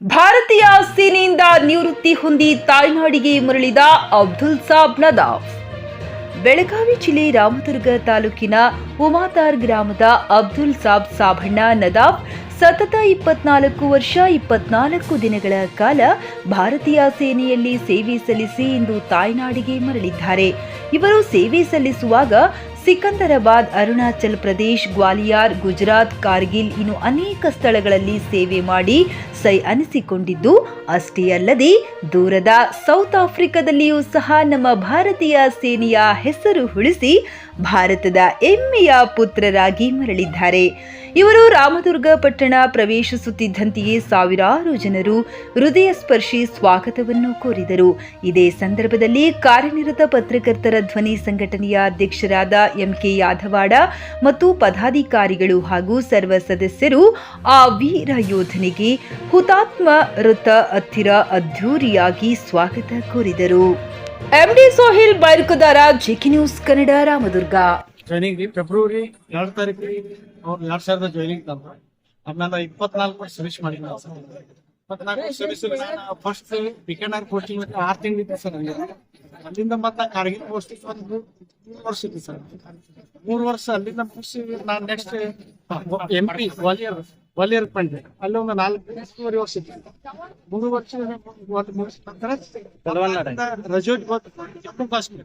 ಭಾರತೀಯ ಸೇನೆಯಿಂದ ನಿವೃತ್ತಿ ಹೊಂದಿ ತಾಯ್ನಾಡಿಗೆ ಮರಳಿದ ಅಬ್ದುಲ್ ಸಾಬ್ ನದಾಫ್. ಬೆಳಗಾವಿ ಜಿಲ್ಲೆ ರಾಮದುರ್ಗ ತಾಲೂಕಿನ ಉಮಾತಾರ್ ಗ್ರಾಮದ ಅಬ್ದುಲ್ ಸಾಬ್ ಸಾಬಣ್ಣ ನದಾಫ್ ಸತತ ಇಪ್ಪತ್ನಾಲ್ಕು ವರ್ಷ, ಇಪ್ಪತ್ನಾಲ್ಕು ದಿನಗಳ ಕಾಲ ಭಾರತೀಯ ಸೇನೆಯಲ್ಲಿ ಸೇವೆ ಸಲ್ಲಿಸಿ ಇಂದು ತಾಯ್ನಾಡಿಗೆ ಮರಳಿದ್ದಾರೆ. ಇವರು ಸೇವೆ ಸಲ್ಲಿಸುವಾಗ ಸಿಕಂದರಾಬಾದ್, ಅರುಣಾಚಲ್ ಪ್ರದೇಶ್, ಗ್ವಾಲಿಯಾರ್, ಗುಜರಾತ್, ಕಾರ್ಗಿಲ್ ಇನ್ನು ಅನೇಕ ಸ್ಥಳಗಳಲ್ಲಿ ಸೇವೆ ಮಾಡಿ ಸೈ ಅನಿಸಿಕೊಂಡಿದ್ದು, ಅಷ್ಟೇ ಅಲ್ಲದೆ ದೂರದ ಸೌತ್ ಆಫ್ರಿಕಾದಲ್ಲಿಯೂ ಸಹ ನಮ್ಮ ಭಾರತೀಯ ಸೇನೆಯ ಹೆಸರು ಉಳಿಸಿ ಭಾರತದ ಹೆಮ್ಮೆಯ ಪುತ್ರರಾಗಿ ಮರಳಿದ್ದಾರೆ. ಇವರು ರಾಮದುರ್ಗ ಪಟ್ಟಣ ಪ್ರವೇಶಿಸುತ್ತಿದ್ದಂತೆಯೇ ಸಾವಿರಾರು ಜನರು ಹೃದಯ ಸ್ಪರ್ಶಿ ಸ್ವಾಗತವನ್ನು ಕೋರಿದರು. ಇದೇ ಸಂದರ್ಭದಲ್ಲಿ ಕಾರ್ಯನಿರತ ಪತ್ರಕರ್ತರ ಧ್ವನಿ ಸಂಘಟನೆಯ ಅಧ್ಯಕ್ಷರಾದ ಎಂಕೆ ಯಾದವಾಡ ಮತ್ತು ಪದಾಧಿಕಾರಿಗಳು ಹಾಗೂ ಸರ್ವ ಸದಸ್ಯರು ಆ ವೀರ ಯೋಧನಿಗೆ ಹುತಾತ್ಮ ವೃತ್ತ ಹತ್ತಿರ ಅದ್ಧೂರಿಯಾಗಿ ಸ್ವಾಗತ ಕೋರಿದರು. MD Sohil Bairkudar, JK news Kannada, Ramdurg. Joining ರೀ ಫೆಬ್ರವರಿ ಎರಡು ತಾರೀಕು ಅವ್ರು ಎರಡ್ ಸಾವಿರದ ಜಾಯ್ನಿಂಗ್ ತಂದ್ರು ಆಮೇಲೆ ಇಪ್ಪತ್ನಾಲ್ಕು ಸರ್ವಿಸ್ ಮಾಡಿದ್ವಿ ನಾವು ಸರ್ ಇಪ್ಪತ್ನಾಲ್ಕು ಸರ್ವಿಸ್ ನಾನು ಫಸ್ಟ್ ಇತ್ತು ಪೋಸ್ಟಿಂಗ್ ಆರು ತಿಂಗಳಿದ್ದೆ ಸರ್ ಅಲ್ಲಿ ಅಲ್ಲಿಂದ ಮತ್ತೆ ಕಾರ್ಗಿಲ್ ಪೋಸ್ಟಿಂಗ್ ಒಂದು ಮೂರ್ ವರ್ಷ ಇತ್ತು ಸರ್ ಮೂರು ವರ್ಷ ಅಲ್ಲಿಂದ ಮುಗಿಸಿ ನಾನು next M P Gwalior Gwalior ಬಂದೆ ಅಲ್ಲಿ ಒಂದು ನಾಲ್ಕು ಮೂರುವರೆ ವರ್ಷ ಇತ್ತು. ಮೂರು ವರ್ಷ ಮುಗಿಸಿದ ನಂತರ ರಜೋಟ್ ಜಮ್ಮು ಕಾಶ್ಮೀರ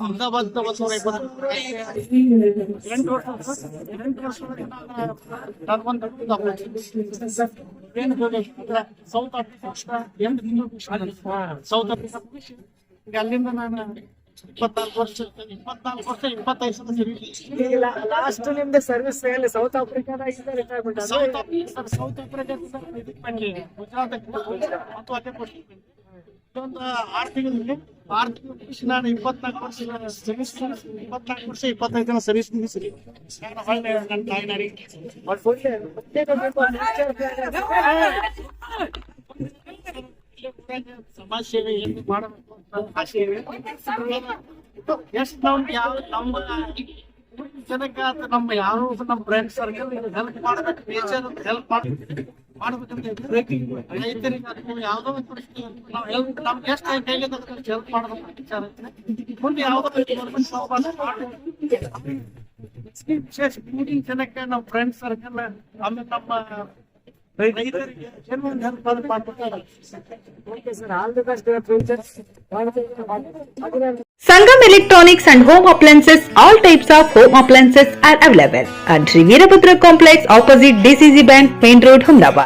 ಅಹಮದಾಬಾದ್ ಎಂಟು ವರ್ಷ. ಎಂಟು ವರ್ಷ ನಾನು ಒಂದು ಸೌತ್ ಆಫ್ರಿಕಾ. ಎಂಟು ಸೌತ್ ಆಫ್ರಿಕಾ ಅಲ್ಲಿಂದ ನಾನು ಇಪ್ಪತ್ನಾಲ್ಕು ವರ್ಷ ಇಪ್ಪತ್ನಾಲ್ಕು ವರ್ಷ ಇಪ್ಪತ್ತೈದು ಸಲ ಲಾಸ್ಟ್ ನಿಮ್ದು ಸರ್ವಿಸ್ ಎಲ್ಲಿ South ಆಫ್ರಿಕಾದಾಗ retirement South Africa South Africa ಇದಕ್ಕೆ ಬಂದೆ ಗುಜರಾತ್ ಮತ್ತು ಅಲ್ಲೇ ಇದೊಂದು ಆರು ತಿಂಗಳಲ್ಲಿ ಆರು ತಿಂಗಳು ಮುಗಿಸಿ ನಾನು ಇಪ್ಪತ್ನಾಲ್ಕು ವರ್ಷ ಸರ್ವಿಸ್ ಇಪ್ಪತ್ನಾಲ್ಕು ವರ್ಷ, ಇಪ್ಪತ್ತೈದು ಜನ ಸರ್ವಿಸ್ ನನ್ನ ತಾಯಿನಾರಿಗೆ ಸಮಾಜ ಸೇವೆ ಏನು ಮಾಡಬೇಕು ಅಂತ ಎಷ್ಟು ಯಾವ ನಮ್ಮ ಜನಕ್ಕೆ ಅಥವಾ ನಮ್ಮ ಯಾರೋ ಒಬ್ಬ ನಮ್ಮ ಫ್ರೆಂಡ್ ಸರ್ಕಲ್ ಹೆಲ್ಪ್ ಮಾಡಬೇಕು ಹೆಲ್ಪ್ ಮಾಡ್ಬೇಕು. ಮಾಡ್ಬೇಕಂತ ರೈತರಿಗೆ ಅಥವಾ ಯಾವುದೋ ಒಂದು ಪರಿಸ್ಥಿತಿ ನಾವು ಹೆಲ್ಪ್ ನಮ್ಗೆ ಎಷ್ಟು ಕೈಲಿ ಹೆಲ್ಪ್ ಮಾಡಬೇಕು ವಿಚಾರ ಐತೆ. ಮುಂದೆ ಯಾವುದೋ ಗೌರ್ಮೆಂಟ್ ಸೌಲಭ್ಯ ಮಾಡ್ಬೇಕು. ವಿಶೇಷ ಮೂಡಿ ಜನಕ್ಕೆ ನಮ್ಮ ಫ್ರೆಂಡ್ ಸರ್ಕಲ್ ಆಮೇಲೆ ನಮ್ಮ ರೈತರಿಗೆ ಏನೋ ಒಂದು ಹೆಲ್ಪ್ ಮಾಡ್ಬೇಕು okay sir all the best future Sangam Electronics and Home Appliances, all types of home appliances are available at Sri Veerabhadra Complex opposite DCC Bank, Main Road, Humdabad.